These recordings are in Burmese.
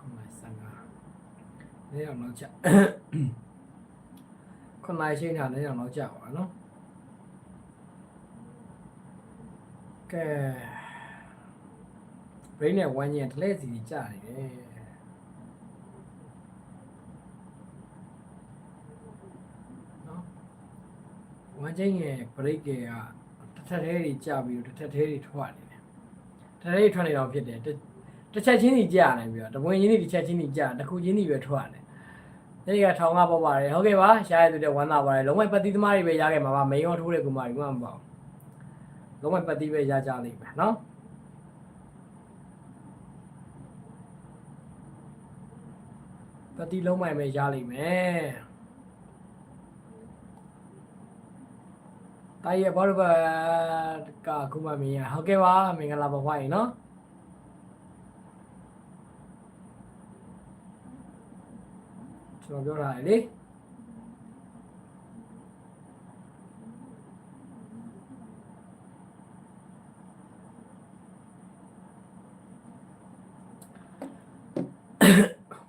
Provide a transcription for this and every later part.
ခုနစံကနေအောင်တော့ကြာခုနရှိနေတာနေအောင်တော့ကြာပါနော်ကဲဘိန်းနဲ့ဝမ်းညင်တလဲစီကြာနေတယ်နော်ဝမ်းချင်းရဲ့ break ကတစ်ထက်သေးတွေကြာပြီးတော့တစ်ထက်သေးတွေထွက်နေတယ်တစ်ထက်သေးထွက်နေတော့ဖြစ်တယ် တစ်တစ်ချက်ချင်းစီကြာနေပြီးတော့တပွင့်ချင်းစီတစ်ချက်ချင်းစီကြာတစ်ခုချင်းစီပဲထွက်နေတယ်ဒီကထောင်ကပေါ်ပါတယ်ဟုတ်ကဲ့ပါရှားရတဲ့ဝမ်းသာပါတယ်လုံးဝပတ်တိသမားတွေပဲရခဲ့မှာပါမိန်ရောထိုးတဲ့ကူမတွေမှမပေါ့လုံးဝပတ်တိပဲရကြလိမ့်မယ်နော်ပတ်တိလုံးမိုင်ပဲရလိမ့်မယ်တာရဲ့ဘောရဘကကူမမင်းရဟုတ်ကဲ့ပါမင်္ဂလာပါဖွားရင်နော် ကျွန်တော်ပြောတာလေ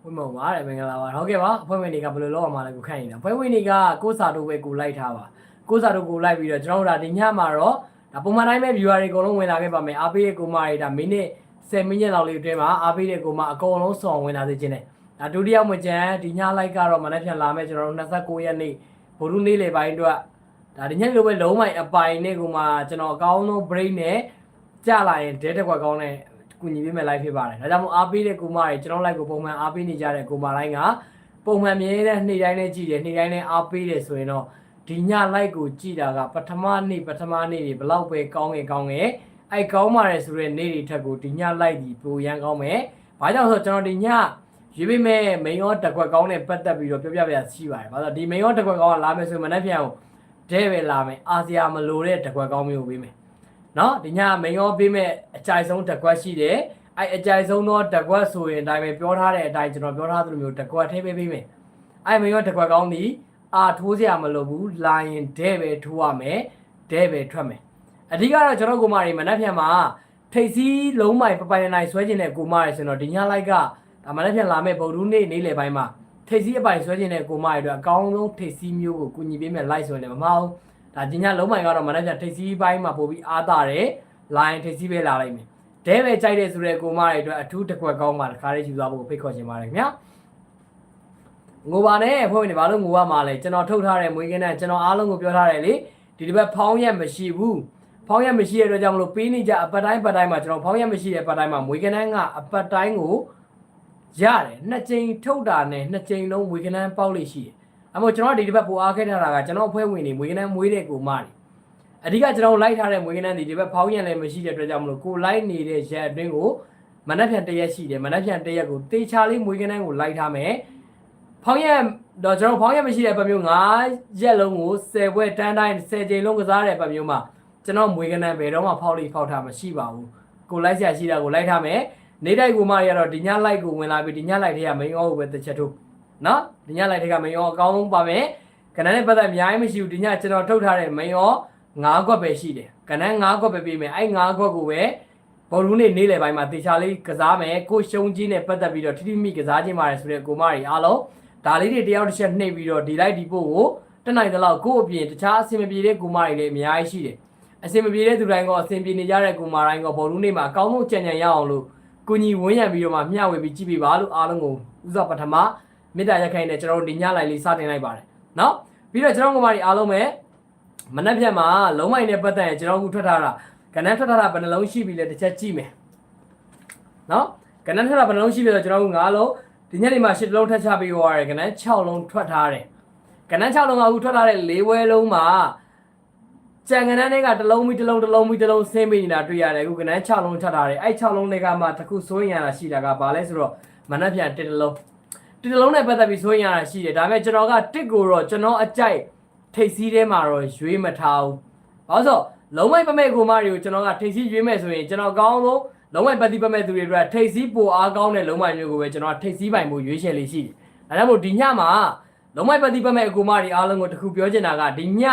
ဝင်းမုံပါတယ်မင်္ဂလာပါဟုတ်ကဲ့ပါအဖွဲ့ဝင်တွေကဘယ်လိုလုပ်အောင်မလဲကိုခန့်နေတာအဖွဲ့ဝင်တွေကကိုစာတို့ပဲကိုလိုက်ထားပါကိုစာတို့ကိုလိုက်ပြီးတော့ကျွန်တော်တို့ဒါဒီညမှာတော့ဒါပုံမှန်တိုင်းပဲ viewer တွေအကုန်လုံးဝင်လာခဲ့ပါမယ်အားပေးတဲ့ကိုမတွေဒါမိနစ်10မိနစ်လောက်လေးအတွင်းမှာအားပေးတဲ့ကိုမအကုန်လုံးဆောင်းဝင်လာစေခြင်းနဲ့ ဒါဒုတိယမကြမ်းဒီညလိုက်ကတော့မနေ့ပြန်လာမယ်ကျွန်တော်တို့29ရက်နေ့ဗုဒ္ဓနေ့လေပိုင်းအတွက်ဒါဒီညလိုပဲလုံးမိုင်အပိုင်နဲ့ကိုမကျွန်တော်အကောင်းဆုံး break နဲ့ကြလာရင်ဒဲတက်ကွက်ကောင်းနဲ့ကူညီပေးမယ် live ဖြစ်ပါတယ်ဒါကြောင့်မို့အားပေးတဲ့ကိုမတွေကျွန်တော် live ကိုပုံမှန်အားပေးနေကြတဲ့ကိုမတိုင်းကပုံမှန်မြဲတဲ့နေ့တိုင်းနဲ့ကြည့်တယ်နေ့တိုင်းနဲ့အားပေးတယ်ဆိုရင်တော့ဒီည live ကိုကြည့်တာကပထမနေ့ပထမနေ့တွေဘလောက်ပဲကောင်းငယ်ကောင်းငယ်အဲ့ကောင်းပါတယ်ဆိုတဲ့နေ့တွေထက်ကိုဒီည live ဒီပိုရန်ကောင်းမယ်ဘာကြောင့်ဆိုတော့ကျွန်တော်ဒီည ရွေးပေးမဲ့မိန်ရောတက်ကွက်ကောင်းနဲ့ပတ်သက်ပြီးတော့ပြောပြပြရှိပါတယ်ဘာလို့ဒီမိန်ရောတက်ကွက်ကောင်းကလာမယ်ဆိုရင်မနေ့ပြန်ကိုဒဲပဲလာမယ်အာဆီယာမလိုတဲ့တက်ကွက်ကောင်းမျိုးကိုပေးမယ်နော်ဒီညမိန်ရောပေးမဲ့အကြိုက်ဆုံးတက်ကွက်ရှိတယ်အဲ့အကြိုက်ဆုံးတော့တက်ကွက်ဆိုရင်အတိုင်းပဲပြောထားတဲ့အတိုင်းကျွန်တော်ပြောထားသလိုမျိုးတက်ကွက်ထည့်ပေးပေးမယ်အဲ့မိန်ရောတက်ကွက်ကောင်းဒီအာထိုးစရာမလိုဘူးလာရင်ဒဲပဲထိုးရမယ်ဒဲပဲထွက်မယ်အဓိကတော့ကျွန်တော်ကိုမတွေမနေ့ပြန်မှာထိတ်စည်းလုံးမိုင်ပပိုင်နိုင်ဆွဲခြင်းတဲ့ကိုမတွေဆိုတော့ဒီညလိုက်က ဒါမနေ့ပြန်လာမဲ့ဗုဒ္ဓနေ့နေ့လယ်ပိုင်းမှာထိတ်စည်းအပိုင်ဆွဲခြင်းတဲ့ကိုမတွေအတွက်အကောင်းဆုံးထိတ်စည်းမျိုးကိုကူညီပေးမယ်လိုက်ဆိုရင်လည်းမမအောင်ဒါဒီညလုံးမိုင်ကတော့မနေ့ပြန်ထိတ်စည်းပိုင်းမှာပို့ပြီးအားတာတယ်လာရင်ထိတ်စည်းပဲလာလိုက်မယ်ဒဲပဲကြိုက်တဲ့ဆိုတဲ့ကိုမတွေအတွက်အထူးတစ်ခွက်ကောင်းပါတခါလေးယူသွားဖို့ဖိတ်ခေါ်ချင်ပါတယ်ခင်ဗျာငိုပါနဲ့ဖွဲ့ဝင်တွေဘာလို့ငိုရမှာလဲကျွန်တော်ထုတ်ထားတဲ့မွေးကင်းနဲ့ကျွန်တော်အားလုံးကိုပြောထားတယ်လေဒီတစ်ပတ်ဖောင်းရက်မရှိဘူးဖောင်းရက်မရှိတဲ့အတွက်ကြောင့်မလို့ပေးနေကြအပတ်တိုင်းပတ်တိုင်းမှာကျွန်တော်ဖောင်းရက်မရှိတဲ့ပတ်တိုင်းမှာမွေးကင်းကအပတ်တိုင်းကို ရတယ်နှစ်ကြိမ်ထုတ်တာနဲ့နှစ်ကြိမ်လုံးမွေးကင်းပေါက်လေးရှိတယ်အမို့ကျွန်တော်ဒီတစ်ပတ်ပိုအားခဲ့ထားတာကကျွန်တော်အဖွဲ့ဝင်တွေမွေးကင်းမွေးတဲ့ကိုမတွေအဓိကကျွန်တော်လိုက်ထားတဲ့မွေးကင်းဒီဒီဘက်ဖောင်းရက်လည်းမရှိတဲ့အတွက်ကြောင့်မလို့ကိုလိုက်နေတဲ့ရက်အတွင်းကိုမနက်ဖြန်တစ်ရက်ရှိတယ်မနက်ဖြန်တစ်ရက်ကိုတေချာလေးမွေးကင်းကိုလိုက်ထားမယ်ဖောင်းရက်တော့ကျွန်တော်ဖောင်းရက်မရှိတဲ့ပတ်မျိုး9ရက်လုံးကို10ဘွဲတန်းတိုင်း10ကြိမ်လုံးကစားတဲ့ပတ်မျိုးမှာကျွန်တော်မွေးကနန်းဘယ်တော့မှဖောက်လိဖောက်ထားမရှိပါဘူးကိုလိုက်ဆရာရှိတာကိုလိုက်ထားမယ် နေတိုက်ကိုမရတော့ဒီညလိုက်ကိုဝင်လာပြီးဒီညလိုက်တွေကမင်းရောကိုပဲတစ်ချက်ထုတ်နော်ဒီညလိုက်တွေကမင်းရောအကောင်းဆုံးပါမယ်ကနန်းနဲ့ပတ်သက်အများကြီးမရှိဘူးဒီညကျွန်တော်ထုတ်ထားတဲ့မင်းရော9ခွက်ပဲရှိတယ်ကနန်း9ခွက်ပဲပေးမယ်အဲ့9ခွက်ကိုပဲဘောလုံးနေနေလေပိုင်းမှာတေချာလေးကစားမယ်ကိုရှုံးကြီးနဲ့ပတ်သက်ပြီးတော့ထိထိမိကစားခြင်းပါတယ်ဆိုတဲ့ကိုမတွေအားလုံးဒါလေးတွေတယောက်တစ်ချက်နှိပ်ပြီးတော့ဒီလိုက်ဒီပို့ကိုတက်နိုင်သလောက်ကိုယ့်အပြင်တခြားအဆင်မပြေတဲ့ကူမတွေလည်းအများကြီးရှိတယ်အဆင်မပြေတဲ့သူတိုင်းကအဆင်ပြေနေကြတဲ့ကူမတိုင်းကဘောလုံးနေ့မှာအကောင်းဆုံးကြံ့ကြံ့ရအောင်လို့ ကိုညီဝန်းရံပြီးတော့မှမျှဝေပြီးကြည့်ပေးပါလို့အားလုံးကိုဥစ္စာပထမမေတ္တာရက်ခိုင်းနဲ့ကျွန်တော်တို့ဒီညလိုက်လေးစတင်လိုက်ပါတယ်နော်ပြီးတော့ကျွန်တော်ကမတွေအားလုံးပဲမနှက်ဖြတ်မှာလုံးမိုင်နဲ့ပတ်သက်ရင်ကျွန်တော်ခုထွက်ထားတာကဏ္ဍထွက်ထားတာဘယ်နှလုံးရှိပြီလဲတစ်ချက်ကြည့်မယ်နော်ကဏ္ဍထွက်တာဘယ်နှလုံးရှိပြီလဲကျွန်တော်က9လုံးဒီညနေမှာ၈လုံးထပ်ချပေးသွားရတယ်ကနန်း6လုံးထွက်ထားတယ်ကကနန်း6လုံးကအခုထွက်လာတဲ့၄ဝဲလုံးမှာ ကြံကနန်းတွေကတစ်လုံးပြီးတစ်လုံးတစ်လုံးပြီးတစ်လုံးဆင်းပြီးနေတာတွေ့ရတယ်အခုကနန်း6လုံးထွက်လာတယ်အဲ့6လုံးတွေကမှတစ်ခုစိုးရင်ရတာရှိတာကဘာလဲဆိုတော့မနှက်ပြန်တစ်တစ်လုံးတစ်တစ်လုံးနဲ့ပတ်သက်ပြီးစိုးရင်ရတာရှိတယ်ဒါပေမဲ့ကျွန်တော်ကတစ်ကိုတော့ကျွန်တော်အကြိုက်ထိတ်စည်းထဲမှာတော့ရွေးမထားဘူးဘာလို့ဆိုတော့လုံးဝပမဲ့ကိုမတွေကိုကျွန်တော်ကထိတ်စည်းရွေးမဲ့ဆိုရင်ကျွန်တော်ကောင်းဆုံးလုံးဝပတိပမဲ့သူတွေအတွက်ထိတ်စည်းပိုအားကောင်းတဲ့လုံးဝမျိုးကိုပဲကျွန်တော်ထိတ်စည်းပိုင်မှုရွေးချယ်လေးရှိတယ်ဒါကြောင့်မို့ဒီညမှာလုံးဝပတိပမဲ့အကူမတွေအားလုံးကိုတခုပြောချင်တာကဒီည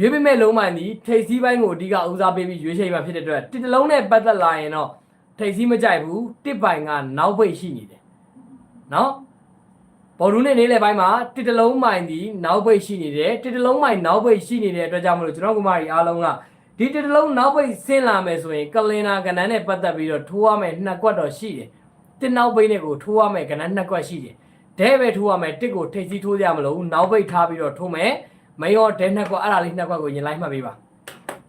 ရွေးပမဲ့လုံးဝဒီထိတ်စည်းပိုင်းကိုအဓိကဦးစားပေးပြီးရွေးချယ်မှာဖြစ်တဲ့အတွက်တစ်တလုံးနဲ့ပတ်သက်လာရင်တော့ထိတ်စည်းမကြိုက်ဘူးတစ်ပိုင်ကနောက်ပိတ်ရှိနေတယ်နော်ဘော်ဒူးနဲ့နေလေပိုင်းမှာတစ်တလုံးမိုင်ဒီနောက်ပိတ်ရှိနေတယ်တစ်တလုံးမိုင်နောက်ပိတ်ရှိနေတဲ့အတွက်ကြောင့်မလို့ကျွန်တော်ကမာရီအားလုံးကဒီတစ်တလုံးနောက်ပိတ်ဆင်းလာမယ်ဆိုရင်ကလင်နာကဏ္ဍနဲ့ပတ်သက်ပြီးတော့ထိုးရမယ်နှစ်ကွက်တော့ရှိတယ်တစ်နောက်ပိတ်နဲ့ကိုထိုးရမယ်ကဏ္ဍနှစ်ကွက်ရှိတယ်ဒဲပဲထိုးရမယ်တစ်ကိုထိတ်စီးထိုးကြမလို့နောက်ပိတ်ထားပြီးတော့ထိုးမယ် မရောဒဲနှစ်ကွက်အဲ့ဒါလေးနှစ်ကွက်ကိုရင်လိုက်မှတ်ပေးပါ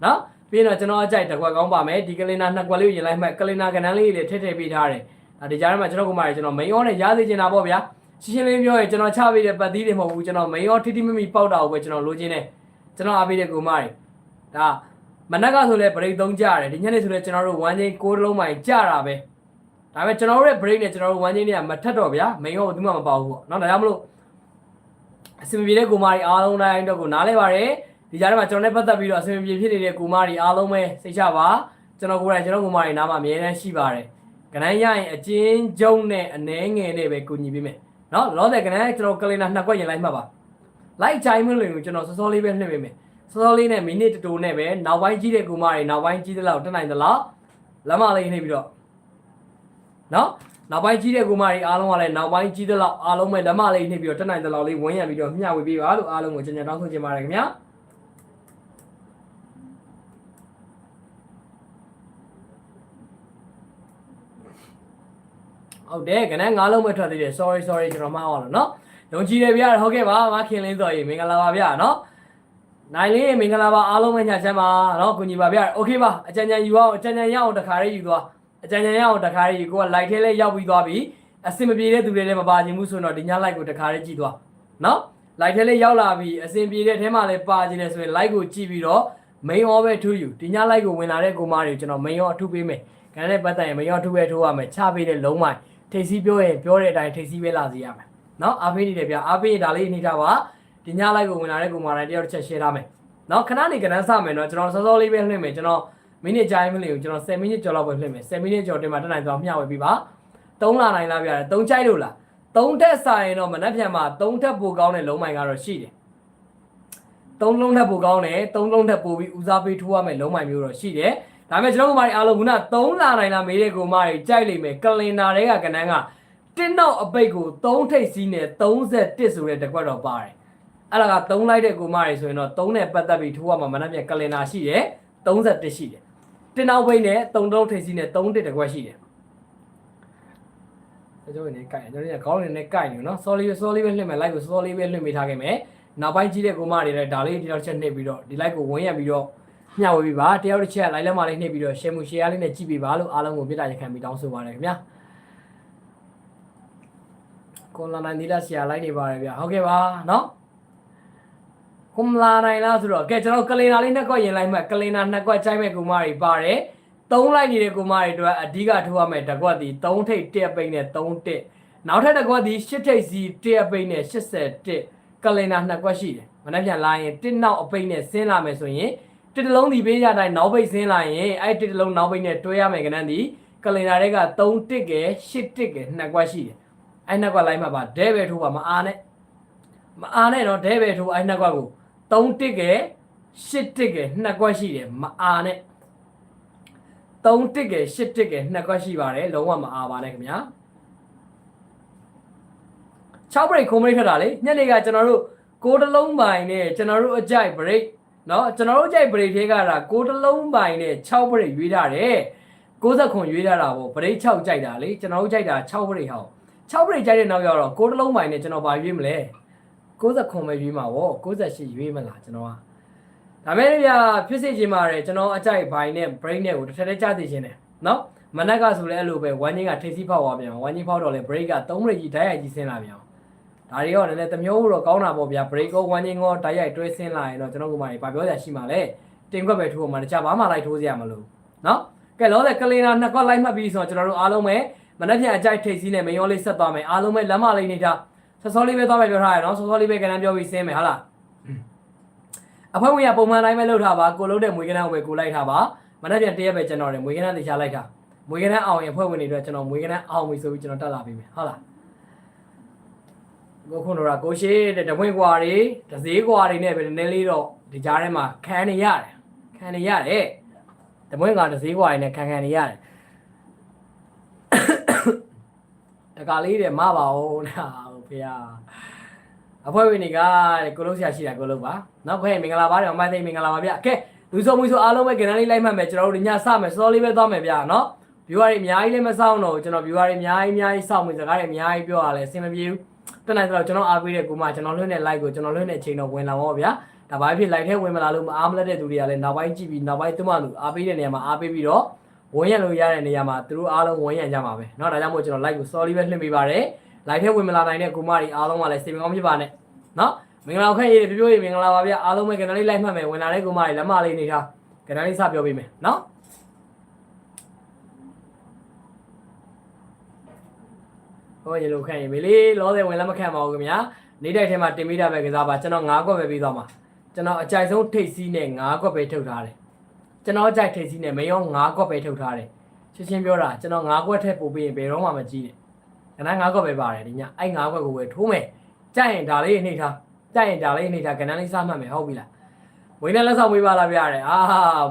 နော်ပြီးတော့ကျွန်တော်အကြိုက်တစ်ကွက်ကောင်းပါမယ်ဒီကလင်နာနှစ်ကွက်လေးကိုရင်လိုက်မှတ်ကလင်နာကဏ္ဍလေးတွေထည့်ထည့်ပေးထားတယ်ဒါဒီကြားထဲမှာကျွန်တော်ကမာရီကျွန်တော်မရောနဲ့ရားစေချင်တာပေါ့ဗျာ ရှင်းရှင်းလင်းပြောရင်ကျွန်တော်ချပေးတဲ့ပတ်သီးတွေမဟုတ်ဘူးကျွန်တော်မရောထိတိမမီပေါက်တာကိုပဲကျွန်တော်လိုချင်တယ်ကျွန်တော်အားပေးတဲ့ကိုမတွေဒါမနက်ကဆိုလဲ break 3ကြရတယ်ဒီညနေဆိုလဲကျွန်တော်တို့1 chain 6လုံးမှကြတာပဲဒါပေမဲ့ကျွန်တော်တို့ရဲ့ break နဲ့ကျွန်တော်တို့1 chain တွေကမထက်တော့ဗျာမရောဘူးမှမပေါဘူးပေါ့เนาะဒါကြောင့်မလို့ အစင်ပြေတဲ့ကိုမတွေအားလုံးတိုင်းတော့ကိုနားလဲပါတယ်ဒီကြားထဲမှာကျွန်တော်နဲ့ပတ်သက်ပြီးတော့အစင်ပြေဖြစ်နေတဲ့ကိုမတွေအားလုံးပဲစိတ်ချပါကျွန်တော်ကိုယ်တိုင်ကျွန်တော်ကိုမတွေနားမှာအမြဲတမ်းရှိပါတယ်ကနိုင်ရရင်အချင်းကျုံနဲ့အနှဲငယ်နဲ့ပဲကူညီပေးမယ်နော်လောဆယ်ကနန်းကျွန်တော်ကလင်နာနှစ်ကွက်ရင်လိုက်မှတ်ပါလိုက်ချိုင်းမလို့ကျွန်တော်စောစောလေးပဲနှိမ့်ပေးမယ်စောစောလေးနဲ့မိနစ်တူနဲ့ပဲနောက်ပိုင်းကြီးတဲ့ကူမတွေနောက်ပိုင်းကြီးတဲ့လောက်တက်နိုင်သလားလက်မလေးနှိမ့်ပြီးတော့နော် နောက်ပိုင်းကြီးတဲ့ကူမတွေအားလုံးကလည်းနောက်ပိုင်းကြီးတဲ့လောက်အားလုံးပဲလက်မလေးနှိမ့်ပြီးတော့တက်နိုင်သလောက်လေးဝန်းရံပြီးတော့မျှဝေပေးပါလို့အားလုံးကိုကြင်ကြတောင်းဆိုချင်ပါတယ်ခင်ဗျာဟုတ်တယ်ကနန်းငါးလုံးပဲထွက်သေးတယ် sorry sorry ကျွန်တော်မှားသွားလို့เนาะယုံကြည်တယ်ဗျာဟုတ်ကဲ့ပါမခင်လင်းစော်ကြီးမင်္ဂလာပါဗျာเนาะနိုင်လေးမင်္ဂလာပါအားလုံးပဲညချမ်းပါเนาะကိုညီပါဗျာโอเคပါအကြံဉာဏ်ယူအောင်အကြံဉာဏ်ရအောင်တခါလေးယူသွား အကြံဉာဏ်ရအောင်တခါလေးကိုက live ထဲလဲရောက်ပြီးသွားပြီအဆင်မပြေတဲ့သူတွေလည်းမပါခြင်းဘူးဆိုတော့ဒီည live ကိုတခါလေးကြည့်သွားနော် live ထဲလဲရောက်လာပြီအဆင်ပြေတဲ့ထဲမှာလဲပါခြင်းလဲဆိုရင် live ကိုကြည့်ပြီးတော့ main all ပဲထူးယူဒီည live ကိုဝင်လာတဲ့ကိုမတွေကျွန်တော် main all အထူးပေးမယ်ခဏနဲ့ပတ်သက်ရင် main all အထူးပဲထိုးရမယ်ချပေးတဲ့လုံးမိုင်းထိပ်စီးပြောရင်ပြောတဲ့အတိုင်းထိပ်စီးပဲလာစေရမယ်နော်အားပေးနေတယ်ဗျအားပေးရင်ဒါလေးနေထားပါဒီည live ကိုဝင်လာတဲ့ကိုမတွေတယောက်တစ်ချက် share ထားမယ်နော်ခဏနေကဏ္ဍစမယ်နော်ကျွန်တော်စောစောလေးပဲလွှင့်မယ်ကျွန်တော် မိနစ်ကြာရင်မလို့ကျွန်တော်10မိနစ်ကျော်လောက်ပဲလွှင့်မယ်10မိနစ်ကျော်တင်မှာတက်နိုင်သွားမျှဝေပြီးပါ3လာနိုင်လားဗျာ3ကြိုက်လို့လား3ထက်စာရင်တော့မနှက်ပြန်မှာ3ထက်ပိုကောင်းတဲ့လုံးမိုင်ကတော့ရှိတယ်3လုံးထက်ပိုကောင်းတယ်3လုံးထက်ပိုပြီးဦးစားပေးထိုးရမယ်လုံးမိုင်မျိုးတော့ရှိတယ်ဒါပေမဲ့ကျွန်တော်တို့မားတွေအားလုံးက3လာနိုင်လားမေးတဲ့ကိုမားတွေကြိုက်လိမ့်မယ်ကလင်နာတွေကကနန်းကတင်းတော့အပိတ်ကို3ထိပ်စီးနဲ့31ဆိုတဲ့တကွက်တော့ပါတယ်အဲ့ဒါက3လိုက်တဲ့ကိုမားတွေဆိုရင်တော့3နဲ့ပတ်သက်ပြီးထိုးရမှာမနှက်ပြန်ကလင်နာရှိတယ်31ရှိတယ် တင်းတော့ပိတ်နဲ့3လုံးထိပ်စီးနဲ့31တကွက်ရှိတယ်ကျွန်တော်နေကြိုက်ကျွန်တော်နေခေါင်းနေနဲ့ကြိုက်နေနော် sorry sorry ပဲလွှင့်မယ် live ကို sorry ပဲလွှင့်ပေးထားခဲ့မယ်နောက်ပိုင်းကြီးတဲ့ကိုမတွေလည်းဒါလေးဒီတော့ချက်နှိပ်ပြီးတော့ဒီ live ကိုဝင်ရပြီးတော့မျှဝေပေးပါတယောက်တစ်ချက် live လက်မလေးနှိပ်ပြီးတော့ share မှု share လေးနဲ့ကြည့်ပေးပါလို့အားလုံးကိုပြတာရခံပြီးတောင်းဆိုပါတယ်ခင်ဗျာကွန်လာနိုင်ဒီလာဆရာ live နေပါတယ်ဗျာဟုတ်ကဲ့ပါနော် ကွန်လာနိုင်လားဆိုတော့ကဲကျွန်တော်ကလင်နာလေးနှစ်ကွက်ရင်လိုက်မှကလင်နာနှစ်ကွက်ချိုက်မဲ့ကူမတွေပါတယ်သုံးလိုက်နေတဲ့ကူမတွေအတွက်အဓိကထိုးရမယ်တစ်ကွက်ဒီ3ထိပ်တက်ပိတ်နဲ့3တက်နောက်ထပ်တစ်ကွက်ဒီ8ထိပ်စီတက်ပိတ်နဲ့80တက်ကလင်နာနှစ်ကွက်ရှိတယ်မနေ့ပြန်လာရင်တစ်နောက်အပိတ်နဲ့ဆင်းလာမယ်ဆိုရင်တစ်တလုံးဒီပေးကြတိုင်းနောက်ပိတ်ဆင်းလာရင်အဲ့တစ်တလုံးနောက်ပိတ်နဲ့တွဲရမယ်ကနန်းဒီကလင်နာတွေက3တက်ကဲ8တက်ကဲနှစ်ကွက်ရှိတယ်အဲ့နှစ်ကွက်လိုက်မှပါဒဲပဲထိုးပါမအားနဲ့မအားနဲ့တော့ဒဲပဲထိုးအဲ့နှစ်ကွက်ကို 3တက်ကဲ8တက်ကဲနှစ်ကွက်ရှိတယ်မအားနဲ့3တက်ကဲ8တက်ကဲနှစ်ကွက်ရှိပါတယ်လုံးဝမအားပါနဲ့ခင်ဗျာ6 break ခုံး break ထွက်တာလေညနေကကျွန်တော်တို့ကိုတလုံးပိုင်နဲ့ကျွန်တော်တို့အကြိုက် break เนาะကျွန်တော်တို့အကြိုက် break ထဲကတာကိုတလုံးပိုင်နဲ့6 break ရွေးထားတယ်60ခွန်ရွေးထားတာပေါ့ break 6ကြိုက်တာလေကျွန်တော်တို့ကြိုက်တာ6 break ဟော6 break ကြိုက်တဲ့နောက်ရောက်တော့ကိုတလုံးပိုင်နဲ့ကျွန်တော်ပါရွေးမလဲ 69ပဲရွေးမှာဗော68ရွေးမလားကျွန်တော်ကဒါမဲ့ဗျာဖြစ်စေချင်ပါတယ်ကျွန်တော်အကြိုက်ဘိုင်းနဲ့ break နဲ့ကိုတစ်ထက်တည်းကြသိချင်တယ်နော်မနက်ကဆိုလဲအဲ့လိုပဲဝမ်းကြီးကထိပ်စီးဖောက်သွားပြန်ဝမ်းကြီးဖောက်တော့လဲ break က3 break ကြီးဓာတ်ရိုက်ကြီးဆင်းလာပြန်ဒါတွေရောနည်းနည်းတမျိုးတော့ကောင်းတာပေါ့ဗျာ break ကိုဝမ်းကြီးကောဓာတ်ရိုက်တွဲဆင်းလာရင်တော့ကျွန်တော်ကမှဘာပြောစရာရှိမှာလဲတင်ခွက်ပဲထိုးမှာတခြားဘာမှလိုက်ထိုးစရာမလိုနော်ကဲလောဆယ်ကလင်နာနှစ်ခွက်လိုက်မှတ်ပြီးဆိုတော့ကျွန်တော်တို့အားလုံးပဲမနက်ဖြန်အကြိုက်ထိပ်စီးနဲ့မယောလေးဆက်သွားမယ်အားလုံးပဲလမ်းမလေးနေတာ ဆော့ဆောလေးပဲသွားမယ်ပြောထားရနော်ဆော့ဆောလေးပဲကဏ္ဍပြောပြီးဆင်းမယ်ဟုတ်လားအဖွဲ့ဝင်ကပုံမှန်တိုင်းပဲလုပ်ထားပါကိုလုံးတဲ့မွေးကဏ္ဍကိုပဲကိုလိုက်ထားပါမနေ့ပြန်တရက်ပဲကျွန်တော်တယ်မွေးကဏ္ဍတေချာလိုက်ထားမွေးကဏ္ဍအောင်ရင်အဖွဲ့ဝင်တွေအတွက်ကျွန်တော်မွေးကဏ္ဍအောင်ပြီဆိုပြီးကျွန်တော်တက်လာပြီမယ်ဟုတ်လားကိုခွန်တော်ရာကိုရှိတဲ့တပွင့်ကွာတွေတစည်းကွာတွေနဲ့ပဲနည်းနည်းလေးတော့ဒီကြားထဲမှာခံနေရတယ်ခံနေရတယ်တပွင့်ကတစည်းကွာတွေနဲ့ခံခံနေရတယ်တကလေးတဲ့မပါဦးနာဟုတ် ဖေဟာအဖွဲ့ဝင်တွေကတဲ့ကိုလုံးဆရာရှိတာကိုလုံးပါနောက်ခွဲမင်္ဂလာပါတဲ့မမသိမင်္ဂလာပါဗျကဲလူဆုံးမှုဆိုအားလုံးပဲကဏ္ဍလေးလိုက်မှတ်မယ်ကျွန်တော်တို့ညစမယ်စောလေးပဲသွားမယ်ဗျနော် viewer တွေအများကြီးလည်းမဆောင်တော့ကျွန်တော် viewer တွေအများကြီးအများကြီးစောင့်ပြီးစကားတွေအများကြီးပြောရလဲအဆင်မပြေဘူး တက်နိုင်တော့ကျွန်တော်အားပေးတဲ့ကိုမကျွန်တော်လွှင့်တဲ့ like ကိုကျွန်တော်လွှင့်တဲ့အချိန်တော့ဝင်လာပါဗျာဒါဘာဖြစ် like ထဲဝင်မလာလို့မအားမလက်တဲ့သူတွေကလည်းနောက်ပိုင်းကြည့်ပြီးနောက်ပိုင်းသူမလူအားပေးတဲ့နေရာမှာအားပေးပြီးတော့ဝင်ရလို့ရတဲ့နေရာမှာသူတို့အားလုံးဝင်ရကြမှာပဲเนาะဒါကြောင့်မို့ကျွန်တော် like ကို sorry ပဲလွှင့်ပေးပါတ လိုက်ထဲဝင်မလာနိုင်တဲ့ကိုမတွေအားလုံးကလည်းစေမကောင်းဖြစ်ပါနဲ့နော်မင်္ဂလာခက်ရေးပြပြရေးမင်္ဂလာပါဗျအားလုံးပဲကဏ္ဍလေးလိုက်မှတ်မယ်ဝင်လာတဲ့ကိုမတွေလက်မလေးနေထားကဏ္ဍလေးစပြောပေးမယ်နော်ဟောရေလိုခန့်ရေမေလေးလောဆယ်ဝင်လက်မခံပါဘူးခင်ဗျာနေတိုက်ထဲမှာတင်မိတာပဲကစားပါကျွန်တော်၅ခွက်ပဲပြီးသွားမှာကျွန်တော်အကြိုက်ဆုံးထိတ်စီးနဲ့၅ခွက်ပဲထုတ်ထားတယ်ကျွန်တော်အကြိုက်ထိတ်စီးနဲ့မယော၅ခွက်ပဲထုတ်ထားတယ်ချက်ချင်းပြောတာကျွန်တော်၅ခွက်ထက်ပိုပြီးရင်ဘယ်တော့မှမကြီးနဲ့ ခဏ၅ခွက်ပဲပါတယ်ဒီညအဲ့၅ခွက်ကိုပဲထိုးမယ်ကြိုက်ရင်ဒါလေးနှိပ်ထားကြိုက်ရင်ဒါလေးနှိပ်ထားကဏ္ဍလေးစမှတ်မယ်ဟုတ်ပြီလားမွေးနဲ့လက်ဆောင်ပေးပါလားပြရတယ်အာ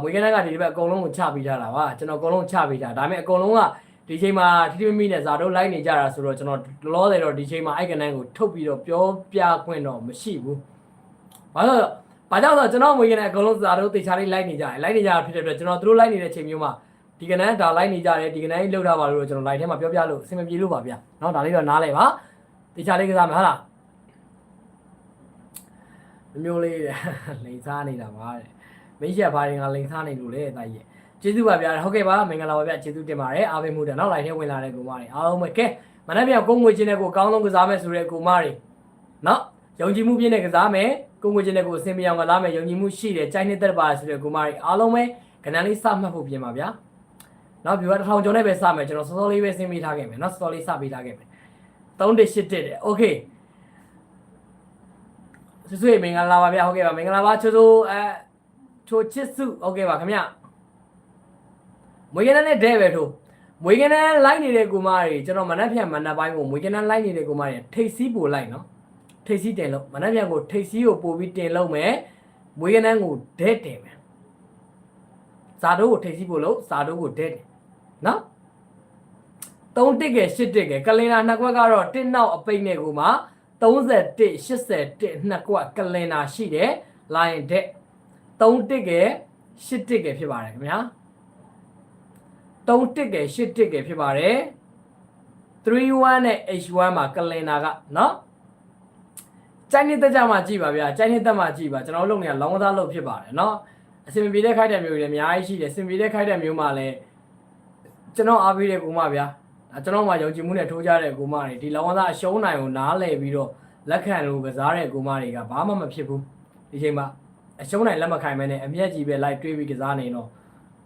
မွေးကန်းကဒီဘက်အကုန်လုံးကိုချပေးထားတာပါကျွန်တော်အကုန်လုံးချပေးထားဒါပေမဲ့အကုန်လုံးကဒီချိန်မှာထိထိမိမိနဲ့ဇာတို့လိုက်နေကြတာဆိုတော့ကျွန်တော်လောတယ်တော့ဒီချိန်မှာအိုက်ကနန်းကိုထုတ်ပြီးတော့ပြောပြခွင့်တော့မရှိဘူး။ဘာလို့လဲဘာကြောင့်လဲကျွန်တော်ငွေကနန်းအကုန်လုံးဇာတို့တေချာလေးလိုက်နေကြတယ်လိုက်နေကြတာဖြစ်တဲ့အတွက်ကျွန်တော်တို့လိုက်နေတဲ့ချိန်မျိုးမှာ ဒီကနန်းဒါလိုက်နေကြတယ်ဒီကနန်းကြီးလောက်ထားပါလို့ကျွန်တော်လိုက်ထဲမှာပြောပြလို့အဆင်မပြေလို့ပါဗျာ။နော်ဒါလေးတော့နားလဲပါ။တေချာလေးကစားမယ်ဟုတ်လား။မျိုးလေးတဲ့လိန်စားနေတာပါတဲ့။မင်းရှက်ဘာတွေကလိန်စားနေလို့လေတာကြီး။ကျေးဇူးပါဗျာဟုတ်ကဲ့ပါမင်္ဂလာပါဗျာကျေးဇူးတင်ပါတယ်အားပေးမှုတဲ့နောက်လိုက်ထဲဝင်လာတဲ့ကိုမတွေအားလုံးပဲကဲမနေ့ပြန်ကိုငွေချင်းတဲ့ကိုအကောင်းဆုံးကစားမယ်ဆိုတဲ့ကိုမတွေနော်ယုံကြည်မှုပြည့်တဲ့ကစားမယ်ကိုငွေချင်းတဲ့ကိုအစင်ပြောင်းကစားမယ်ယုံကြည်မှုရှိတယ်ကြိုက်နေတဲ့ပါဆိုတဲ့ကိုမတွေအားလုံးပဲကဏ္ဍလေးစမှတ်ဖို့ပြင်ပါဗျာ နော် view က1000ကျော်နဲ့ပဲစမယ်ကျွန်တော်စောစောလေးပဲစဉ်းမိထားခဲ့မယ်နော်စောစောလေးစပြီးထားခဲ့မယ်3.81တဲ့ okay ဆွဆွေမင်္ဂလာပါဗျာဟုတ်ကဲ့ပါမင်္ဂလာပါချိုးချိုးအဲချိုချစ်စုဟုတ်ကဲ့ပါခင်ဗျမွေကနန်းနဲ့ဒဲပဲထို့မွေကနန်းလိုက်နေတဲ့ကိုမတွေကျွန်တော်မနှက်ဖြန်မနှက်ပိုင်းကိုမွေကနန်းလိုက်နေတဲ့ကိုမတွေထိတ်စီးပို့လိုက်နော်ထိတ်စီးတင်လို့မနှက်ဖြန်ကိုထိတ်စီးကိုပို့ပြီးတင်လို့မယ်မွေကနန်းကိုဒဲတင်မယ်ဇာတို့ကိုထိတ်စီးပို့လို့ဇာတို့ကိုဒဲတင် နော်3တစ်ကဲ8တစ်ကဲကလင်နာနှစ်ခွက်ကတော့တစ်နောက်အပိတ်နဲ့ကိုမှ31 81နှစ်ခွက်ကလင်နာရှိတယ်လိုင်းဒက်3တစ်ကဲ8တစ်ကဲဖြစ်ပါတယ်ခင်ဗျာ3တစ်ကဲ8တစ်ကဲဖြစ်ပါတယ်31နဲ့ H1 မှာကလင်နာကနော်ကြိုင်းနေတဲ့ကြမှာကြည့်ပါဗျာကြိုင်းနေတဲ့မှာကြည့်ပါကျွန်တော်တို့လုပ်နေတာလောင်းသားလုပ်ဖြစ်ပါတယ်နော်အစင်ပြေတဲ့ခိုက်တဲ့မျိုးတွေလည်းအများကြီးရှိတယ်အစင်ပြေတဲ့ခိုက်တဲ့မျိုးမှာလည်း ကျွန်တော်အားပေးတဲ့ကူမဗျာဒါကျွန်တော်မှယုံကြည်မှုနဲ့ထိုးကြတဲ့ကူမတွေဒီလောင်းသားအရှုံးနိုင်ကိုနားလည်ပြီးတော့လက်ခံလို့ကစားတဲ့ကူမတွေကဘာမှမဖြစ်ဘူးဒီချိန်မှာအရှုံးနိုင်လက်မခံမဲနဲ့အမျက်ကြီးပဲလိုက်တွေးပြီးကစားနေတော့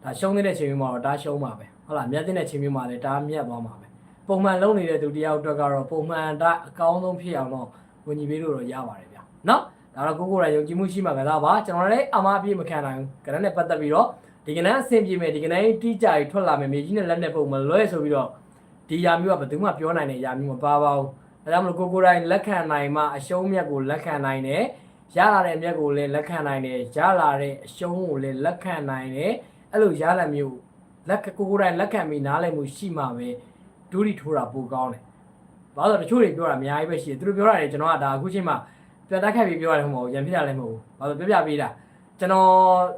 ဒါရှုံးနေတဲ့ချိန်မျိုးမှာတော့ဒါရှုံးပါပဲဟုတ်လားမြတ်တဲ့ချိန်မျိုးမှာလည်းဒါမြတ်သွားမှာပဲပုံမှန်လုံးနေတဲ့သူတယောက်အတွက်ကတော့ပုံမှန်ဒါအကောင်းဆုံးဖြစ်အောင်တော့ဝင်ကြီးပေးလို့တော့ရပါတယ်ဗျာနော်ဒါတော့ကိုကိုရယုံကြည်မှုရှိမှကစားပါကျွန်တော်လည်းအမားအပြည့်မခံနိုင်ဘူးကဏ္ဍနဲ့ပတ်သက်ပြီးတော့ ဒီကဏ္ဍအဆင်ပြေမယ်ဒီကဏ္ဍတိကျကြီးထွက်လာမယ်မြေကြီးနဲ့လက်နဲ့ပုံမလွဲဆိုပြီးတော့ဒီယာမျိုးကဘယ်သူမှပြောနိုင်တဲ့ယာမျိုးမပါပါဘူးဒါကြောင့်မလို့ကိုကိုတိုင်းလက်ခံနိုင်မှအရှုံးမြတ်ကိုလက်ခံနိုင်တယ်ရလာတဲ့အမြတ်ကိုလည်းလက်ခံနိုင်တယ်ရလာတဲ့အရှုံးကိုလည်းလက်ခံနိုင်တယ်အဲ့လိုရလာမျိုးလက်ကိုကိုတိုင်းလက်ခံပြီးနားလည်မှုရှိမှပဲဒူးရီထိုးတာပိုကောင်းတယ်ဘာလို့လဲတချို့တွေပြောတာအများကြီးပဲရှိတယ်သူတို့ပြောတာတွေကျွန်တော်ကဒါအခုချိန်မှာပြန်တက်ခတ်ပြီးပြောရတယ်မဟုတ်ဘူးရံဖြစ်တာလည်းမဟုတ်ဘူးဘာလို့ပြောပြပေးတာ ကျွန်တော်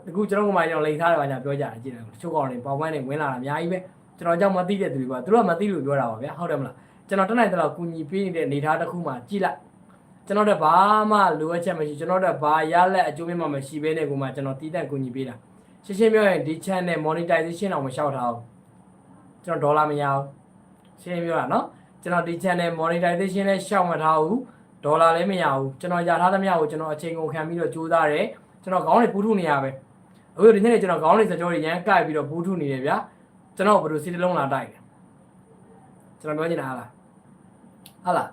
အခုကျွန်တော်ကမှကျွန်တော်လိန်ထားတယ်ပါညာပြောကြတယ်ကြည့်တယ်တချို့ကောင်တွေပေါင်ပန်းတွေဝင်လာတာအများကြီးပဲကျွန်တော်ကြောင့်မသိတဲ့သူတွေကသူတို့ကမသိလို့ပြောတာပါဗျာဟုတ်တယ်မလားကျွန်တော်တက်နိုင်တဲ့လောက်ကူညီပေးနေတဲ့အနေထားတစ်ခုမှကြည့်လိုက်ကျွန်တော်တို့ဘာမှလိုအပ်ချက်မရှိကျွန်တော်တို့ဘာရလက်အကျိုးမြတ်မှမရှိဘဲနဲ့ကိုမှကျွန်တော်တည်တံ့ကူညီပေးတာရှင်းရှင်းပြောရင်ဒီ channel monetization အောင်မလျှောက်ထားဘူးကျွန်တော်ဒေါ်လာမရဘူးရှင်းရှင်းပြောတာနော်ကျွန်တော်ဒီ channel monetization လည်းရှောက်မထားဘူးဒေါ်လာလည်းမရဘူးကျွန်တော်ရထားသမျှကိုကျွန်တော်အချိန်ကုန်ခံပြီးတော့ကြိုးစားတယ် ကျွန်တော်ခေါင်းတွေပူးထုနေရပဲအခုဒီနေ့ကျွန်တော်ခေါင်းတွေစကြောတွေရမ်းကိုက်ပြီးတော့ပူးထုနေတယ်ဗျာကျွန်တော်ဘယ်လိုစီတလုံးလာတိုက်တယ်ကျွန်တော်ပြောချင်တာဟာလားဟာလား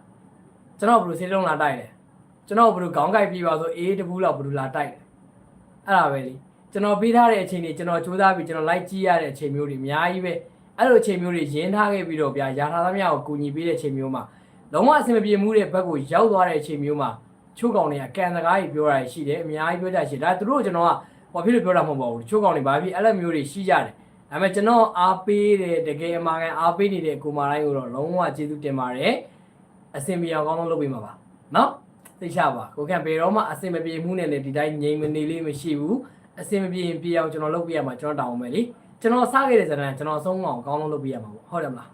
ကျွန်တော်ဘယ်လိုစီတလုံးလာတိုက်တယ်ကျွန်တော်ဘယ်လိုခေါင်းကိုက်ပြီးပါဆိုအေးတပူးလောက်ဘယ်လိုလာတိုက်တယ်အဲ့ဒါပဲလေကျွန်တော်ပေးထားတဲ့အချိန်တွေကျွန်တော်ကြိုးစားပြီးကျွန်တော်လိုက်ကြည့်ရတဲ့အချိန်မျိုးတွေအများကြီးပဲအဲ့လိုအချိန်မျိုးတွေရင်းထားခဲ့ပြီးတော့ဗျာရထားသမျှကိုကူညီပေးတဲ့အချိန်မျိုးမှာလုံးဝအဆင်မပြေမှုတဲ့ဘက်ကိုရောက်သွားတဲ့အချိန်မျိုးမှာ ချိုးကောင်တွေကကန်စကားကြီးပြောတာရှိတယ်အများကြီးပြောကြရှိတယ်ဒါသူတို့ကျွန်တော်ကဘာဖြစ်လို့ပြောတာမဟုတ်ပါဘူးချိုးကောင်တွေဘာဖြစ်အဲ့လိုမျိုးတွေရှိကြတယ်ဒါပေမဲ့ကျွန်တော်အားပေးတဲ့တကယ်အမှန်ကန်အားပေးနေတဲ့ကိုမာတိုင်းကိုတော့လုံးဝကျေးဇူးတင်ပါတယ်အဆင်ပြေအောင်ကောင်းကောင်းလုပ်ပေးမှာပါနော်သိချပါကိုကန်ပေတော့မှအဆင်မပြေမှုနဲ့လည်းဒီတိုင်းငြိမ်မနေလေးမရှိဘူးအဆင်မပြေရင်ပြေအောင်ကျွန်တော်လုပ်ပြရမှာကျွန်တော်တောင်းအောင်မယ်လေကျွန်တော်စခဲ့တဲ့ဇာတ်လမ်းကျွန်တော်ဆုံးအောင်ကောင်းကောင်းလုပ်ပြရမှာပေါ့ဟုတ်တယ်မလား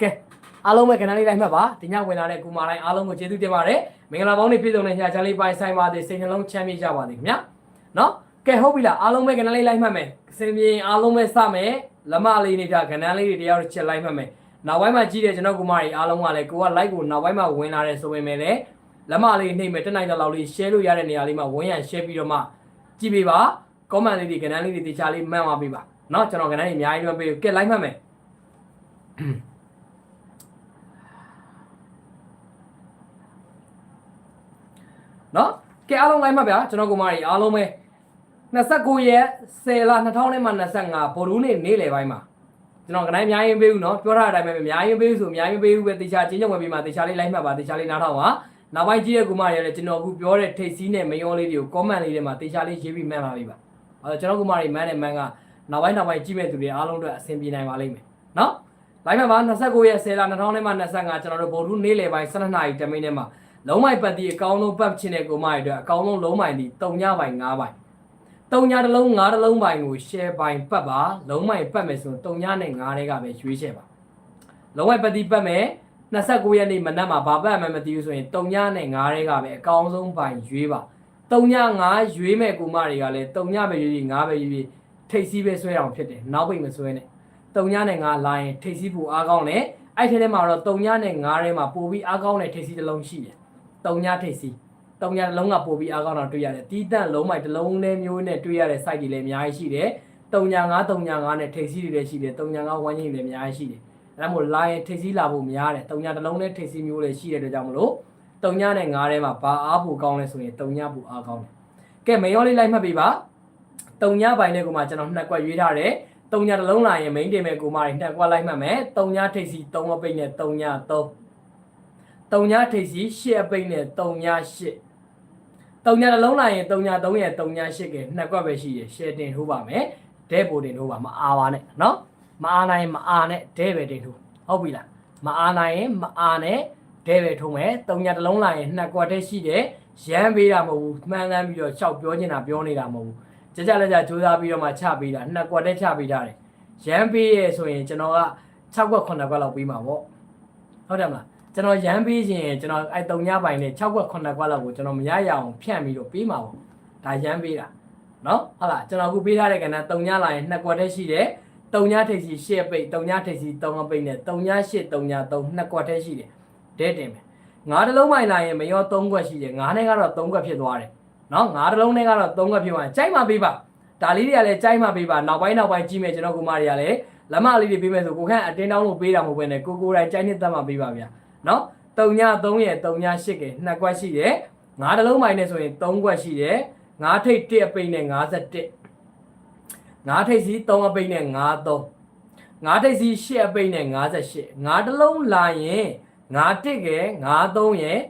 ကဲအားလုံးပဲကဏ္ဍလေးတိုင်းမှတ်ပါဒီညဝင်လာတဲ့ကူမာတိုင်းအားလုံးကိုကျေးဇူးတင်ပါတယ် မင်္ဂလာပေါင်းနဲ့ပြည့်စုံတဲ့ညချမ်းလေးပိုင်းဆိုင်ပါသည်စိတ်နှလုံးချမ်းမြေ့ကြပါသည်ခင်ဗျာနော်ကဲဟုတ်ပြီလားအားလုံးပဲကဏ္ဍလေးလိုက်မှတ်မယ်စင်ပြင်းအားလုံးပဲစမယ်လမလေးနေတာကဏ္ဍလေးတွေတရားတစ်ချက်လိုက်မှတ်မယ်နောက်ပိုင်းမှာကြည့်တဲ့ကျွန်တော်ကူမကြီးအားလုံးကလည်းကိုက like ကိုနောက်ပိုင်းမှာဝင်လာတယ်ဆိုပေမဲ့လည်းလမလေးနှိမ့်မယ်တက်နိုင်တဲ့လောက်လေး share လို့ရတဲ့နေရာလေးမှာဝင်ရန် share ပြီးတော့မှကြည့်ပေးပါ comment လေးတွေကဏ္ဍလေးတွေတရားလေးမှန်ပါပေးပါနော်ကျွန်တော်ကဏ္ဍကြီးအများကြီးမှတ်ပေးကဲလိုက်မှတ်မယ် နော်ကဲအားလုံးလိုက်မှတ်ဗျာကျွန်တော်ကိုမကြီးအားလုံးပဲ29ရက်10လ2025ဗိုလ်ရူးနေ့နေ့လယ်ပိုင်းမှာကျွန်တော်ကနိုင်အများကြီးပေးဘူးနော်ပြောထားတဲ့အတိုင်းပဲအများကြီးပေးဘူးဆိုအများကြီးပေးဘူးပဲတေချာချင်းချုပ်ဝင်ပြီးမှတေချာလေးလိုက်မှတ်ပါတေချာလေးနားထောင်ပါနောက်ပိုင်းကြည့်တဲ့ကိုမကြီးလည်းကျွန်တော်အခုပြောတဲ့ထိတ်စီးနဲ့မယောလေးတွေကို comment လေးတွေမှာတေချာလေးရေးပြီးမှန်ပါလိမ့်ပါအဲကျွန်တော်ကိုမကြီးမန်းနဲ့မန်းကနောက်ပိုင်းနောက်ပိုင်းကြည့်မဲ့သူတွေအားလုံးအတွက်အဆင်ပြေနိုင်ပါလိမ့်မယ်နော်လိုက်မှတ်ပါ29ရက်10လ2025ကျွန်တော်တို့ဗိုလ်ရူးနေ့လယ်ပိုင်း12နာရီ10မိနစ်မှာ လုံးမိုင်ပတ်ဒီအကောင်းဆုံးပတ်ချင်တဲ့ကိုမရအတွက်အကောင်းဆုံးလုံးမိုင်ဒီ3ညပိုင်5ပိုင်3ညတစ်လုံး5တစ်လုံးပိုင်ကို share ပိုင်ပတ်ပါလုံးမိုင်ပတ်မယ်ဆိုရင်3ညနဲ့5တွေကပဲရွေးချယ်ပါလုံးမိုင်ပတ်ဒီပတ်မယ်29ရက်နေ့မနက်မှာဘာပတ်မှမသိဘူးဆိုရင်3ညနဲ့5တွေကပဲအကောင်းဆုံးပိုင်ရွေးပါ3ည5ရွေးမဲ့ကိုမတွေကလည်း3ညပဲရွေးပြီး5ပဲရွေးပြီးထိတ်စီးပဲဆွဲအောင်ဖြစ်တယ်နောက်ပိတ်မဆွဲနဲ့3ညနဲ့5လာရင်ထိတ်စီးဖို့အားကောင်းတယ်အဲ့ထဲထဲမှာတော့3ညနဲ့5ထဲမှာပို့ပြီးအားကောင်းတဲ့ထိတ်စီးတစ်လုံးရှိတယ် တုံညာထိတ်စီတုံညာလုံးကပို့ပြီးအားကောင်းတော့တွေ့ရတယ်တီးတန့်လုံးမိုက်တစ်လုံးလေးမျိုးနဲ့တွေ့ရတဲ့ site တွေလည်းအများကြီးရှိတယ်တုံညာ9တုံညာ9နဲ့ထိတ်စီတွေလည်းရှိတယ်တုံညာ9ဝမ်းကြီးတွေလည်းအများကြီးရှိတယ်အဲဒါမို့ line ထိတ်စီလာဖို့များတယ်တုံညာတစ်လုံးနဲ့ထိတ်စီမျိုးလည်းရှိတဲ့အတွက်ကြောင့်မလို့တုံညာနဲ့9ထဲမှာဘာအားပိုကောင်းလဲဆိုရင်တုံညာပိုအားကောင်းတယ်ကဲမရောလေးလိုက်မှတ်ပေးပါတုံညာပိုင်းလေးကမှကျွန်တော်နှစ်ကွက်ရွေးထားတယ်တုံညာတစ်လုံးလာရင် main တင်မဲ့ကိုမတွေနှစ်ကွက်လိုက်မှတ်မယ်တုံညာထိတ်စီ3အပိတ်နဲ့တုံညာ3 3ညထိပ်စီ8အပိတ်နဲ့3ည8 3ညတစ်လုံးလာရင်3ည3ရဲ့3ည8ကနှစ်ကွက်ပဲရှိရရှယ်တင်ထိုးပါမယ်ဒဲပိုတင်ထိုးပါမအားပါနဲ့နော်မအားနိုင်မအားနဲ့ဒဲပဲတင်ထိုးဟုတ်ပြီလားမအားနိုင်ရင်မအားနဲ့ဒဲပဲထိုးမယ်3ညတစ်လုံးလာရင်နှစ်ကွက်တည်းရှိတယ်ရမ်းပေးတာမဟုတ်ဘူးမှန်းလန်းပြီးတော့ရှောက်ပြောနေတာပြောနေတာမဟုတ်ဘူးကြကြလက်ကြစူးစမ်းပြီးတော့မှချပေးတာနှစ်ကွက်တည်းချပေးထားတယ်ရမ်းပေးရဆိုရင်ကျွန်တော်က6ကွက်9ကွက်လောက်ပေးမှာပေါ့ဟုတ်တယ်မလား ကျွန်တော်ရမ်းပေးခြင်းကျွန်တော်အဲ3ညပိုင်းနဲ့6ခွက်9ခွက်လောက်ကိုကျွန်တော်မရရအောင်ဖြန့်ပြီးတော့ပေးမှာပေါ့ဒါရမ်းပေးတာเนาะဟုတ်လားကျွန်တော်အခုပေးထားတဲ့ကဏ္ဍ3ညလာရင်2ခွက်တည်းရှိတယ်3ညထိပ်စီ10ပိတ်3ညထိပ်စီ3ပိတ်နဲ့3ည8 3ည3 2ခွက်တည်းရှိတယ်ဒဲတင်မယ်ငါးတစ်လုံးပိုင်းလာရင်မရော3ခွက်ရှိတယ်ငါးနဲ့ကတော့3ခွက်ဖြစ်သွားတယ်เนาะငါးတစ်လုံးနဲ့ကတော့3ခွက်ဖြစ်သွားရင်ကြိုက်မှပေးပါဒါလေးတွေကလည်းကြိုက်မှပေးပါနောက်ပိုင်းနောက်ပိုင်းကြည့်မယ်ကျွန်တော်ကူမတွေကလည်းလက်မလေးတွေပေးမယ်ဆိုကိုခန့်အတင်းတောင်းလို့ပေးတာမဟုတ်ဘဲနဲ့ကိုကိုယ်တိုင်ကြိုက်နှစ်သက်မှပေးပါဗျာ နော်3ည3ရဲ့3ည8ကဲနှစ်ကွက်ရှိတယ်ငါးတစ်လုံးပိုင်းနဲ့ဆိုရင်3ကွက်ရှိတယ်ငါးထိပ်1အပိတ်နဲ့51ငါးထိပ်စီ3အပိတ်နဲ့53ငါးထိပ်စီ8အပိတ်နဲ့58ငါးတစ်လုံးလာရင်ငါးတစ်ကဲငါး3ရဲ့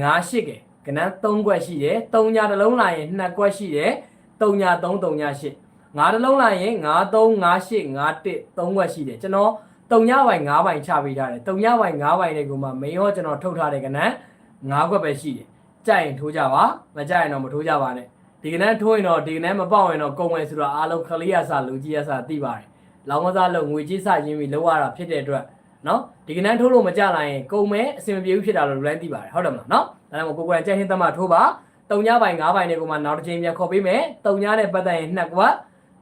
ငါး8ကဲကနန်း3ကွက်ရှိတယ်3ညတစ်လုံးလာရင်2ကွက်ရှိတယ်3ည3 3ည8ငါးတစ်လုံးလာရင်ငါး3 5 8 5 1 3ကွက်ရှိတယ်ကျွန်တော် တုံညပိုင်း9ပိုင်းချပေးထားတယ်တုံညပိုင်း9ပိုင်းတွေကမှမင်းရောကျွန်တော်ထုတ်ထားတဲ့ကနန်း9ခွက်ပဲရှိတယ်ကြိုက်ရင်ထိုးကြပါမကြိုက်ရင်တော့မထိုးကြပါနဲ့ဒီကနန်းထိုးရင်တော့ဒီကနန်းမပေါက်ရင်တော့ကုန်မယ်ဆိုတော့အားလုံးခလေးရစလူကြီးရစသိပါတယ်လောင်းကစားလို့ငွေကြီးစရင်းပြီးလောက်ရတာဖြစ်တဲ့အတွက်နော်ဒီကနန်းထိုးလို့မကြလာရင်ကုန်မယ်အဆင်မပြေဘူးဖြစ်တာလို့လူတိုင်းသိပါတယ်ဟုတ်တယ်မလားနော်ဒါကြောင့်ကိုကိုယ်တိုင်ကြိုက်ဟင်းသမားထိုးပါတုံညပိုင်း9ပိုင်းတွေကမှနောက်တစ်ချိန်ပြန်ခေါ်ပေးမယ်တုံညနဲ့ပတ်သက်ရင်2ကွက်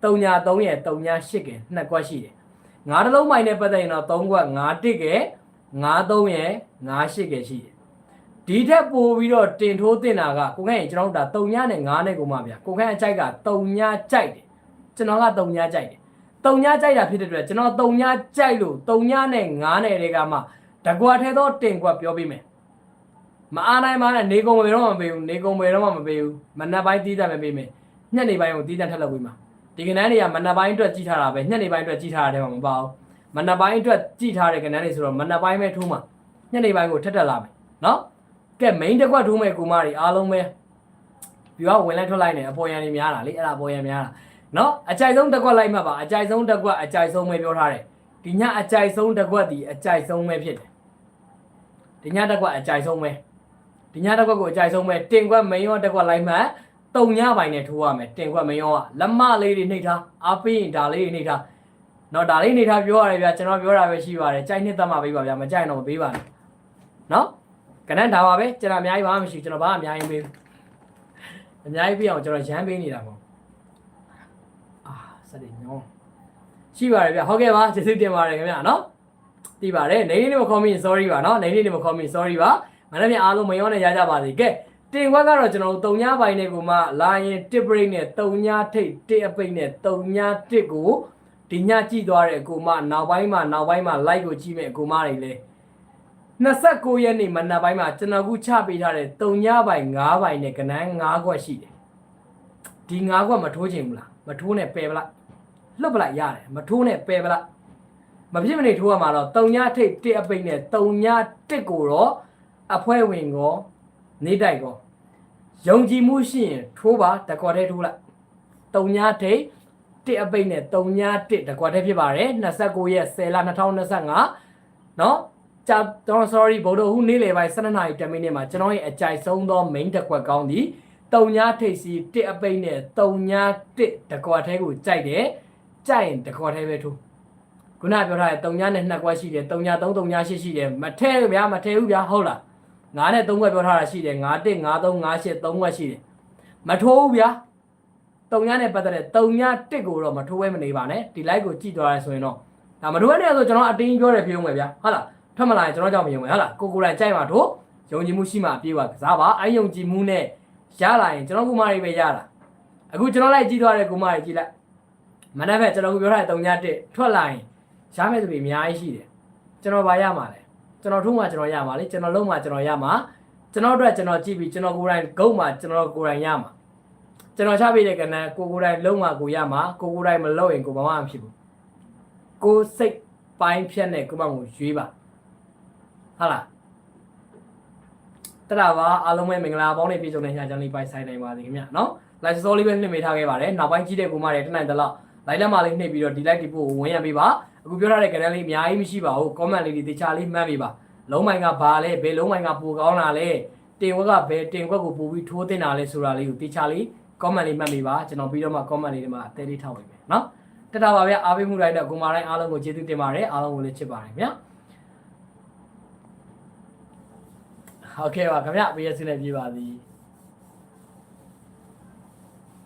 တုံည3ရဲ့တုံည8က2ကွက်ရှိတယ် ငါးတစ်လုံးမိုင်နဲ့ပတ်သက်ရင်တော့3ခွက်5တစ်ကဲ5 3ရဲ့5 8ကဲရှိတယ်ဒီထက်ပိုပြီးတော့တင်ထိုးတင်တာကကိုခန့်ရင်ကျွန်တော်တို့ဒါ3ညနဲ့9နဲ့ကိုမှဗျာကိုခန့်အကြိုက်က3ညကြိုက်တယ်ကျွန်တော်က3ညကြိုက်တယ်3ညကြိုက်တာဖြစ်တဲ့အတွက်ကျွန်တော်3ညကြိုက်လို့3ညနဲ့9နဲ့တွေကမှတကွာထဲတော့တင်ကွက်ပြောပေးမယ်မအားနိုင်ပါနဲ့နေကုန်ပဲတော့မပေးဘူးနေကုန်ပဲတော့မပေးဘူးမနက်ပိုင်းတီးတယ်မပေးမယ်ညနေပိုင်းကိုတီးတယ်ထက်လောက်ပေးမှာ ဒီကဏ္ဍတွေကမနက်ပိုင်းအတွက်ကြီးထားတာပဲညနေပိုင်းအတွက်ကြီးထားတာတည်းမှာမပါဘူးမနက်ပိုင်းအတွက်ကြီးထားတဲ့ကဏ္ဍတွေဆိုတော့မနက်ပိုင်းပဲထိုးမှာညနေပိုင်းကိုထက်တက်လာမယ်နော်ကဲ main တစ်ခွက်ထိုးမယ်ကိုမတွေအားလုံးပဲပြွားဝင်လိုက်ထွက်လိုက်နေအပေါ်ရံတွေများတာလေအဲ့ဒါအပေါ်ရံများတာနော်အကြိုက်ဆုံးတစ်ခွက်လိုက်မှပါအကြိုက်ဆုံးတစ်ခွက်အကြိုက်ဆုံးပဲပြောထားတယ်ဒီညအကြိုက်ဆုံးတစ်ခွက်ဒီအကြိုက်ဆုံးပဲဖြစ်တယ်ဒီညတစ်ခွက်အကြိုက်ဆုံးပဲဒီညတစ်ခွက်ကိုအကြိုက်ဆုံးပဲတင်ခွက် main ရောတစ်ခွက်လိုက်မှ တုံညပိုင်းနဲ့ထိုးရမယ်တင်ခွက်မရောကလက်မလေးတွေနှိပ်ထားအားပေးရင်ဒါလေးတွေနှိပ်ထားနော်ဒါလေးနှိပ်ထားပြောရတယ်ဗျာကျွန်တော်ပြောတာပဲရှိပါတယ်ကြိုက်နှစ်သက်မှပေးပါဗျာမကြိုက်တော့မပေးပါနဲ့နော်ကနန်းဒါပါပဲကျွန်တော်အများကြီးဘာမှမရှိကျွန်တော်ဘာအများကြီးပေးအများကြီးပြအောင်ကျွန်တော်ရမ်းပေးနေတာပေါ့အာစတယ်ညောရှိပါတယ်ဗျဟုတ်ကဲ့ပါကျေးဇူးတင်ပါတယ်ခင်ဗျာနော်တိပါတယ်နေနေမခေါ်မိ sorry ပါနော်နေနေမခေါ်မိ sorry ပါမနေ့ကအားလုံးမယောနဲ့ရကြပါစေကဲ တင်ခွက်ကတော့ကျွန်တော်တို့၃ညပိုင်းနဲ့ကိုမှလာရင်တစ် break နဲ့၃ညထိတ်တစ်အပိတ်နဲ့၃ညတစ်ကိုဒီညကြည့်သွားတဲ့အကိုမနောက်ပိုင်းမှာနောက်ပိုင်းမှာ like ကိုကြည့်မဲ့အကိုမတွေလည်း29ရက်နေ့မနက်ပိုင်းမှာကျွန်တော်ခုချပေးထားတဲ့3ညပိုင်း9ပိုင်းနဲ့ကနန်း9ခွက်ရှိတယ်ဒီ9ခွက်မထိုးချင်ဘူးလားမထိုးနဲ့ပယ်ပလိုက်လွတ်ပလိုက်ရတယ်မထိုးနဲ့ပယ်ပလိုက်မဖြစ်မနေထိုးရမှာတော့3ညထိတ်တစ်အပိတ်နဲ့3ညတစ်ကိုတော့အဖွဲဝင်ကော နေတိုက်ကောယုံကြည်မှုရှိရင်ထိုးပါတကွက်တည်းထိုးလိုက်3ညထိတ်တစ်အပိတ်နဲ့3ညတစ်တကွက်တည်းဖြစ်ပါတယ်29ရက်10လ2025เนาะ ကြာတော့ sorry ဗုဒ္ဓဟူးနေ့လယ်ပိုင်း12နာရီ10မိနစ်မှာကျွန်တော်ရဲ့အကြိုက်ဆုံးသော main တစ်ခွက်ကောင်းသည်တုံညာထိပ်စီတစ်အပိတ်နဲ့တုံညာတစ်တကွက်ထဲကိုကြိုက်တယ်ကြိုက်ရင်တကွက်ထဲပဲထိုးခုနပြောထားတဲ့တုံညာနဲ့နှစ်ကွက်ရှိတယ်တုံညာ3တုံညာ8ရှိတယ်မထဲဘူးဗျာမထဲဘူးဗျာဟုတ်လား ငါးနဲ့3ခွက်ပြောထားတာရှိတယ်ငါး1 5 3 5 8 3ခွက်ရှိတယ်မထိုးဘူးဗျာတုံညာနဲ့ပတ်သက်တဲ့တုံညာတစ်ကိုတော့မထိုးဘဲမနေပါနဲ့ဒီ like ကိုကြည့်သွားရဲဆိုရင်တော့ဒါမထိုးရတဲ့ဆိုကျွန်တော်အတင်းပြောတယ်ပြောမယ်ဗျာဟုတ်လားထွက်မလာရင်ကျွန်တော်ကြောင့်မယုံဘူးဟုတ်လားကိုကိုယ်တိုင်ကြိုက်မှာတို့ယုံကြည်မှုရှိမှအပြေးပါကစားပါအဲယုံကြည်မှုနဲ့ရလာရင်ကျွန်တော်ကူမတွေပဲရလာအခုကျွန်တော်လိုက်ကြည့်သွားတဲ့ကူမတွေကြည့်လိုက်မနေ့ကကျွန်တော်ကပြောထားတဲ့3ညတက်ထွက်လာရင်ရမယ့်သူတွေအများကြီးရှိတယ်ကျွန်တော်ဗာရမှာလဲ ကျွန်တော်ထုံးမှကျွန်တော်ရမှာလေကျွန်တော်လုံးမှကျွန်တော်ရမှာကျွန်တော်အတွက်ကျွန်တော်ကြည့်ပြီးကျွန်တော်ကိုယ်တိုင်ဂုတ်မှကျွန်တော်ကိုယ်တိုင်ရမှာကျွန်တော်ချပေးတဲ့ကဏ္ဍကိုကိုယ်တိုင်လုံးမှကိုရမှာကိုကိုယ်တိုင်မလုပ်ရင်ကိုဘာမှမဖြစ်ဘူးကိုစိတ်ပိုင်းဖြတ်နဲ့ကိုမကိုရွေးပါဟုတ်လားတရပါအားလုံးပဲမင်္ဂလာပေါင်းနဲ့ပြည့်စုံတဲ့ညချမ်းလေးပိုင်ဆိုင်နိုင်ပါစေခင်ဗျာနော် live story လေးပဲနှိမ့်မိထားခဲ့ပါတယ်နောက်ပိုင်းကြည့်တဲ့ကူမတွေတနိုင်တလောက် live လက်မလေးနှိပ်ပြီးတော့ဒီ live ဒီပို့ဝင်ရပေးပါ အခုပြောထားတဲ့ channel လေးအများကြီးမရှိပါဘူး comment လေးတွေတခြားလေးမှတ်ပေးပါလုံးမိုင်ကဘာလဲဘယ်လုံးမိုင်ကပိုကောင်းတာလဲတင်ဝက်ကဘယ်တင်ဝက်ကိုပို့ပြီးထိုးတင်တာလဲဆိုတာလေးကိုတခြားလေး comment လေးမှတ်ပေးပါကျွန်တော်ပြီးတော့မှ comment လေးတွေမှာအသေးလေးထောက်ပေးမယ်နော်တတပါဗျာအားပေးမှုတိုင်းတော့ကိုမတိုင်းအားလုံးကိုကျေးဇူးတင်ပါတယ်အားလုံးကိုလည်းချစ်ပါတယ်ခင်ဗျာဟုတ်ကဲ့ပါခင်ဗျ BS နဲ့ပြေးပါသည်